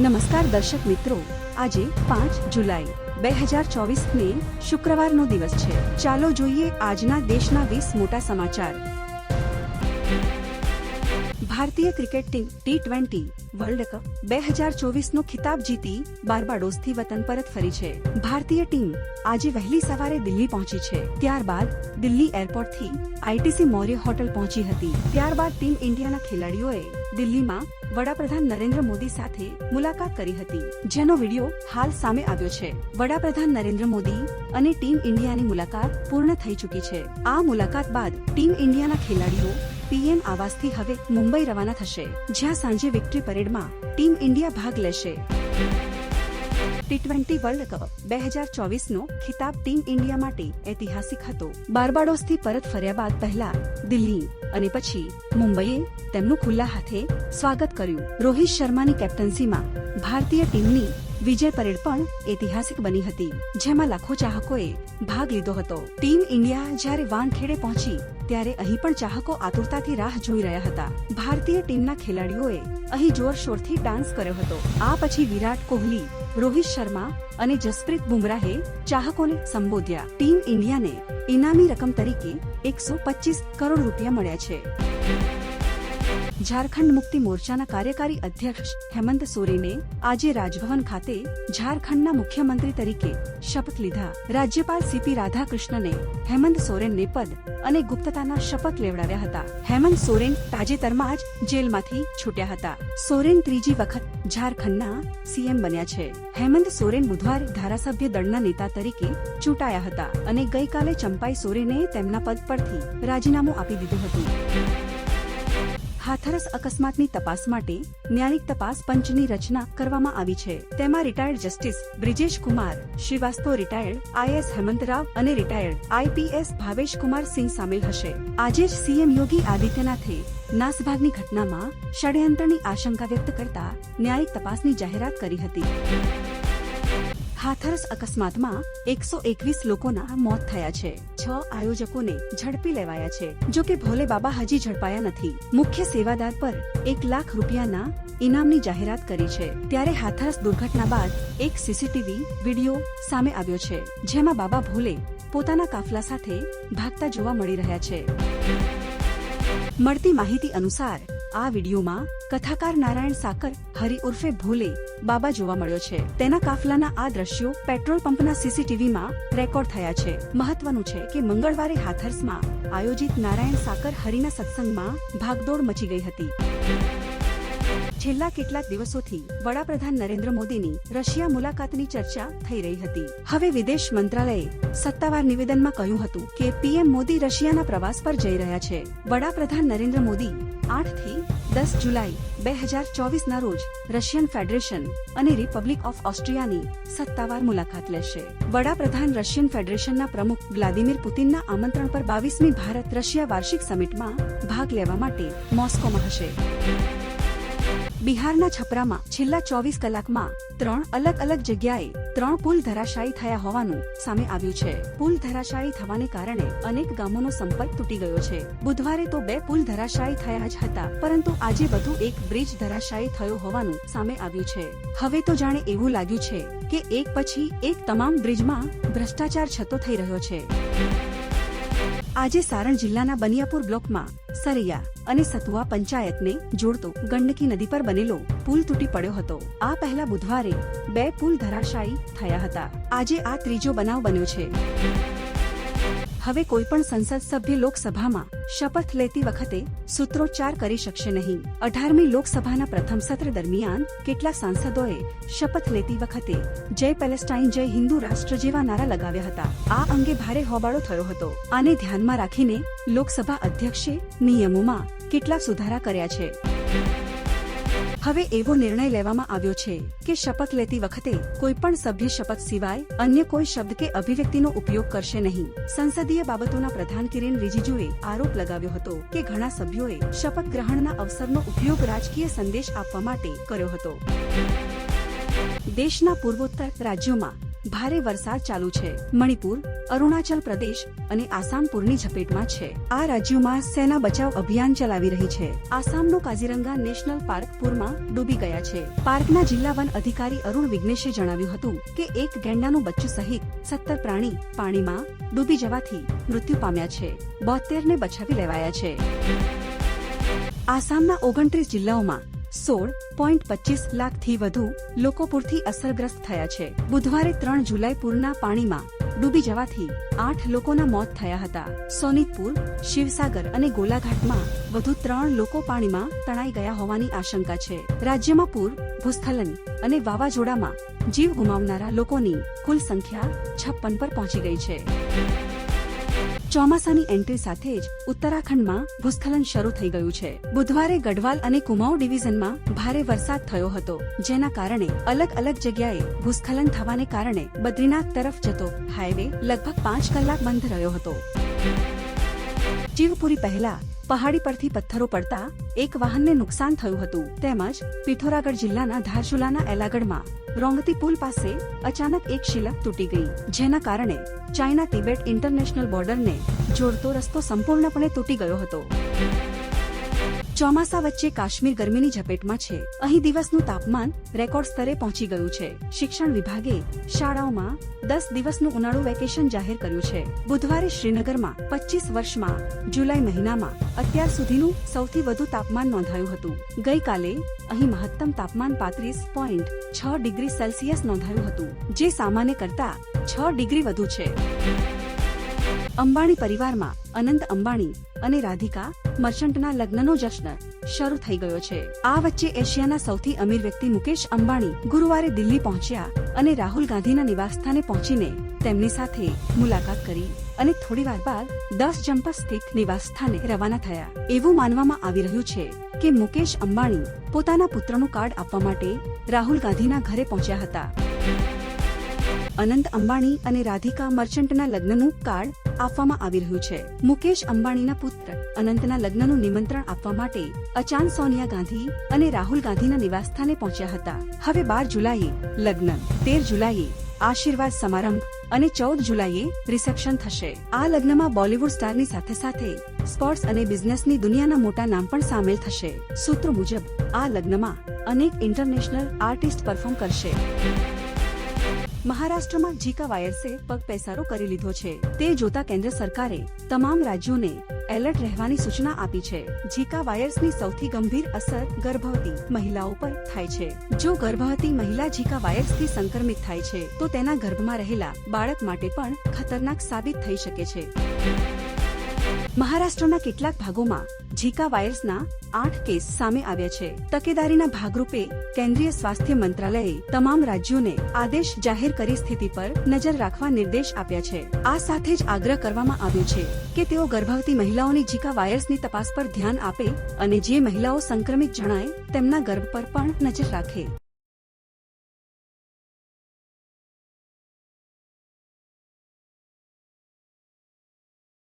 નમસ્કાર દર્શક મિત્રો, આજે પાંચ જુલાઈ, બે હજાર ચોવીસ ને શુક્રવારનો દિવસ છે. ચાલો જોઈએ આજના દેશના વીસ મોટા સમાચાર. ભારતીય cricket team T twenty world cup બે હજાર ચોવીસનો ખિતાબ જીતી બાર્બાડોસથી વતન પરત ફરી છે. ભારતીય ટીમ આજે વહેલી સવારે દિલ્હી પહોંચી છે. ત્યારબાદ દિલ્હી એરપોર્ટથી આઈટીસી મૌર્ય હોટલ પહોંચી હતી. ત્યારબાદ ટીમ ઇન્ડિયાના ખેલાડીઓએ દિલ્હીમાં વડાપ્રધાન નરેન્દ્ર મોદી સાથે મુલાકાત કરી હતી. જેનો વીડિયો હાલ સામે આવ્યો છે. વડાપ્રધાન નરેન્દ્ર મોદી અને ટીમ ઇન્ડિયાની મુલાકાત પૂર્ણ થઈ ચૂકી છે. આ મુલાકાત બાદ ટીમ ઇન્ડિયાના ખેલાડીઓ પીએમ આવાસથી હવે મુંબઈ રવાના થશે, જ્યાં સાંજે વિક્ટરી પરેડમાં ટીમ ઇન્ડિયા ભાગ લેશે. ટી ટ્વેન્ટી વર્લ્ડ કપ બે હજાર ચોવીસનો ખિતાબ ટીમ ઇન્ડિયા માટે ઐતિહાસિક હતો. બાર્બાડોસથી પરત ફર્યા બાદ પહેલા દિલ્હી અને પછી મુંબઈએ તેમનું ખુલ્લા હાથે સ્વાગત કર્યું. રોહિત શર્માની કેપ્ટન્સીમાં ભારતીય ટીમની વિજય પરેડ પણ ઐતિહાસિક બની હતી, જેમાં લાખો ચાહકોએ ભાગ લીધો હતો. ટીમ ઇન્ડિયા જ્યારે વાનખેડે પહોંચી, ત્યારે અહીં પણ ચાહકો આતુરતાથી રાહ જોઈ રહ્યા હતા. ભારતીય ટીમના ખેલાડીઓએ અહીં જોરશોરથી ડાન્સ કર્યો હતો. આ પછી વિરાટ કોહલી, રોહિત શર્મા અને જસપ્રીત બુમરાહે ચાહકોને સંબોધ્યા. ટીમ ઇન્ડિયાને ઇનામી રકમ તરીકે એકસો કરોડ રૂપિયા મળ્યા છે. ઝારખંડ મુક્તિ મોરચાના કાર્યકારી અધ્યક્ષ હેમંત સોરેને આજે રાજભવન ખાતે ઝારખંડના મુખ્યમંત્રી તરીકે શપથ લીધા. રાજ્યપાલ સીપી રાધાકૃષ્ણને હેમંત સોરેનને પદ અને ગુપ્તતાના શપથ લેવડાવ્યા હતા. હેમંત સોરેન તાજેતરમાં જ જેલમાંથી છૂટ્યા હતા. સોરેન ત્રીજી વખત ઝારખંડના સીએમ બન્યા છે. હેમંત સોરેન બુધવારે ધારાસભ્ય દળના નેતા તરીકે ચૂંટાયા હતા અને ગઈકાલે ચંપાઈ સોરેને તેમના પદ પરથી રાજીનામું આપી દીધું હતું. હાથરસ અકસ્માતની તપાસ માટે ન્યાયિક તપાસ પંચની રચના કરવામાં આવી છે. તેમાં retired justice Brijesh Kumar, Shrivastava retired IAS Hemantrao અને રિટાયર્ડ આઈપીએસ ભાવેશ કુમાર સિંહ સામેલ હશે. આજે જ સીએમ યોગી આદિત્યનાથે નાસભાગની ઘટનામાં ષડયંત્રની આશંકા વ્યક્ત કરતા ન્યાયિક તપાસની જાહેરાત કરી હતી. હાથરસ અકસ્માતમાં એકસો એકવીસ લોકોના મોત થયા છે. છ આયોજકોને ઝડપી લેવાયા છે. જો કે ભોલે બાબા હજી ઝડપાયા નથી. મુખ્ય સેવાદાર પર એક લાખ રૂપિયાના ઇનામની જાહેરાત કરી છે. ત્યારે હાથરસ દુર્ઘટના બાદ એક સીસીટીવી વીડિયો સામે આવ્યો છે, જેમાં બાબા ભોલે પોતાના કાફલા સાથે ભાગતા જોવા મળી રહ્યા છે. મળતી માહિતી અનુસાર આ વિડીયોમાં કથાકાર નારાયણ સાકર, હરિ ઉર્ફે ભોલે, બાબા જોવા મળ્યો છે. તેના કાફલાના આ દ્રશ્યો પેટ્રોલ પંપના સીસીટીવીમાં રેકોર્ડ થયા છે. મહત્વનું છે કે મંગળવારે હાથર્સમાં આયોજિત નારાયણ સાકર હરિના સત્સંગમાં ભાગદોડ મચી ગઈ હતી. છેલ્લા કેટલાક દિવસોથી વડાપ્રધાન નરેન્દ્ર મોદીની રશિયા મુલાકાતની ચર્ચા થઈ રહી હતી. હવે વિદેશ મંત્રાલયે સત્તાવાર નિવેદનમાં કહ્યું હતું કે, પીએમ મોદી રશિયાના પ્રવાસ પર જઈ રહ્યા છે. વડાપ્રધાન નરેન્દ્ર મોદી આઠથી દસ જુલાઈ બે હજાર ચોવીસ ના રોજ રશિયન ફેડરેશન અને રિપબ્લિક ઓફ ઓસ્ટ્રિયાની સત્તાવાર મુલાકાત લેશે. વડાપ્રધાન રશિયન ફેડરેશનના પ્રમુખ વ્લાદિમીર પુતિનના આમંત્રણ પર બાવીસમી ભારત રશિયા વાર્ષિક સમિટમાં ભાગ લેવા માટે મોસ્કોમાં હશે. બિહારના છપરામાં છેલ્લા ચોવીસ કલાકમાં ત્રણ અલગ અલગ જગ્યાએ ત્રણ પુલ ધરાશાયી થયા હોવાનું સામે આવ્યું છે. પુલ ધરાશાયી થવાને કારણે અનેક ગામોનો સંપર્ક તૂટી ગયો છે. બુધવારે તો બે પુલ ધરાશાયી થયા જ હતા, પરંતુ આજે વધુ એક બ્રિજ ધરાશાયી થયો હોવાનું સામે આવ્યું છે. હવે તો જાણે એવું લાગ્યું છે કે એક પછી એક તમામ બ્રિજમાં ભ્રષ્ટાચાર છતો થઈ રહ્યો છે. આજે સારણ જિલ્લાના બનિયાપુર બ્લોકમાં સરૈયા અને સતુઆ પંચાયતને જોડતો ગંડકી નદી પર બનેલો પુલ તૂટી પડ્યો હતો. આ પહેલા બુધવારે બે પુલ ધરાશાયી થયા હતા. આજે આ ત્રીજો બનાવ બન્યો છે. હવે કોઈ પણ સંસદ સભ્ય લોકસભામાં શપથ લેતી વખતે સૂત્રોચ્ચાર કરી શકશે નહીં. અઢારમી લોકસભાના પ્રથમ સત્ર દરમિયાન કેટલા સાંસદોએ શપથ લેતી વખતે જય પેલેસ્ટાઇન, જય હિન્દુ રાષ્ટ્ર જેવા નારા લગાવ્યા હતા? આ અંગે ભારે હોબાળો થયો હતો. આને ધ્યાનમાં રાખીને લોકસભા અધ્યક્ષે નિયમોમાં કેટલા સુધારા કર્યા છે? હવે એવો નિર્ણય લેવામાં આવ્યો છે કે શપથ લેતી વખતે કોઈ પણ સભ્ય શપથ સિવાય અન્ય કોઈ શબ્દ કે અભિવ્યક્તિનો ઉપયોગ કરશે નહીં. સંસદીય બાબતોના પ્રધાન કિરેન રિજિજુએ આરોપ લગાવ્યો હતો કે ઘણા સભ્યોએ શપથ ગ્રહણના અવસરનો ઉપયોગ રાજકીય સંદેશ આપવા માટે કર્યો હતો. દેશના પૂર્વોત્તર રાજ્યોમાં ભારે વરસાદ ચાલુ છે. મણિપુર, અરુણાચલ પ્રદેશ અને આસામ પૂરની ઝપેટમાં છે. આ રાજ્યોમાં સેના બચાવ અભિયાન ચલાવી રહી છે. આસામનો કાઝીરંગા નેશનલ પાર્ક પૂરમાં ડૂબી ગયા છે. પાર્કના જિલ્લા વન અધિકારી અરુણ વિઘ્નેશે જણાવ્યું હતું કે એક ગેંડાનું બચ્ચું સહિત સત્તર પ્રાણી પાણીમાં ડૂબી જવાથી મૃત્યુ પામ્યા છે. બોતેરને બચાવી લેવાયા છે. આસામના ઓગણત્રીસ જિલ્લાઓમાં સોળ પોઈન્ટ પચીસ લાખથી વધુ લોકો પૂરથી અસરગ્રસ્ત થયા છે. બુધવારે ત્રણ જુલાઈ પૂરના પાણીમાં ડૂબી જવાથી આઠ લોકોના મોત થયા હતા. સોનિતપુર, શિવસાગર અને ગોલાઘાટમાં વધુ ત્રણ લોકો પાણીમાં તણાઈ ગયા હોવાની આશંકા છે. રાજ્યમાં પૂર, ભૂસ્ખલન અને વાવાઝોડામાં જીવ ગુમાવનારા લોકોની કુલ સંખ્યા છપ્પન પર પહોંચી ગઈ છે. ચોમાસાની એન્ટ્રી સાથે જ ઉત્તરાખંડમાં ભૂસ્ખલન શરૂ થઈ ગયું છે. બુધવારે ગઢવાલ અને કુમાઉ ડિવિઝનમાં ભારે વરસાદ થયો હતો, જેના કારણે અલગ અલગ જગ્યાએ ભૂસ્ખલન થવાને કારણે બદ્રીનાથ તરફ જતો હાઈવે લગભગ પાંચ કલાક બંધ રહ્યો હતો. શિવપુરી પહેલા પહાડી પરથી પથ્થરો પડતા એક વાહનને નુકસાન થયું હતું. તેમજ પિથોરાગઢ જિલ્લાના ધારચુલાના એલાગઢમાં રોંગતી પુલ પાસે અચાનક એક શિલક તૂટી ગઈ. જેના કારણે ચાઇના તિબેટ ઇન્ટરનેશનલ બોર્ડરને જોડતો રસ્તો સંપૂર્ણપણે તૂટી ગયો હતો. ચોમાસા વચ્ચે કાશ્મીર ગરમીની ઝપેટમાં છે. અહીં દિવસનું તાપમાન રેકોર્ડ સ્તરે પહોંચી ગયું છે. શિક્ષણ વિભાગે શાળાઓમાં દસ દિવસનું ઉનાળુ વેકેશન જાહેર કર્યું છે. બુધવારે શ્રીનગરમાં પચીસ વર્ષમાં જુલાઈ મહિનામાં અત્યાર સુધીનું સૌથી વધુ તાપમાન નોંધાયું હતું. ગઈકાલે અહીં મહત્તમ તાપમાન પાંત્રીસ પોઈન્ટ છ ડિગ્રી સેલ્સિયસ નોંધાયું હતું, જે સામાન્ય કરતા છ ડિગ્રી વધુ છે. અંબાણી પરિવારમાં અનંત અંબાણી અને રાધિકા મર્ચન્ટના લગ્નનો જશ્ન શરૂ થઈ ગયો છે. આ વચ્ચે એશિયાના સૌથી અમીર વ્યક્તિ મુકેશ અંબાણી ગુરુવારે દિલ્હી પહોંચ્યા અને રાહુલ ગાંધીના નિવાસસ્થાને પહોંચીને તેમની સાથે મુલાકાત કરી અને થોડીવાર બાદ દસ જમ્પર સ્થિત નિવાસસ્થાને રવાના થયા. એવું માનવામાં આવી રહ્યું છે કે મુકેશ અંબાણી પોતાના પુત્રનું કાર્ડ આપવા માટે રાહુલ ગાંધીના ઘરે પહોંચ્યા હતા. અનંત અંબાણી અને રાધિકા મર્ચન્ટના લગ્નનું કાર્ડ આપવામાં આવી રહ્યું છે. મુકેશ અંબાણીના પુત્ર અનંતના લગ્નનું નિમંત્રણ આપવા માટે અચાન સોનિયા ગાંધી અને રાહુલ ગાંધીના નિવાસસ્થાને પહોંચ્યા હતા. હવે બાર જુલાઈએ લગ્ન, તેર જુલાઈએ આશીર્વાદ સમારંભ અને ચૌદ જુલાઈએ રિસેપ્શન થશે. આ લગ્નમાં બોલિવૂડ સ્ટારની સાથે સાથે સ્પોર્ટ્સ અને બિઝનેસની દુનિયાના મોટા નામ પણ સામેલ થશે. સૂત્રો મુજબ આ લગ્નમાં અનેક ઇન્ટરનેશનલ આર્ટિસ્ટ પરફોર્મ કરશે. મહારાષ્ટ્રમાં ઝીકા વાયરસે પગ પેસારો કરી લીધો છે. તે જોતા કેન્દ્ર સરકારે તમામ રાજ્યોને એલર્ટ રહેવાની સૂચના આપી છે. ઝીકા વાયરસની સૌથી ગંભીર અસર ગર્ભવતી મહિલાઓ પર થાય છે. જો ગર્ભવતી મહિલા ઝીકા વાયરસથી સંક્રમિત થાય છે, તો તેના ગર્ભમાં રહેલા બાળક માટે પણ ખતરનાક સાબિત થઈ શકે છે. મહારાષ્ટ્રના કેટલાક ભાગોમાં ઝીકા વાયરસના આઠ કેસ સામે આવ્યા છે. તકેદારીના ભાગરૂપે કેન્દ્રીય સ્વાસ્થ્ય મંત્રાલયે તમામ રાજ્યોને આદેશ જાહેર કરી સ્થિતિ પર નજર રાખવા નિર્દેશ આપ્યા છે. આ સાથે જ આગ્રહ કરવામાં આવ્યો છે કે તેઓ ગર્ભવતી મહિલાઓની ઝીકા વાયરસની તપાસ પર ધ્યાન આપે અને જે મહિલાઓ સંક્રમિત જણાય તેમના ગર્ભ પર પણ નજર રાખે.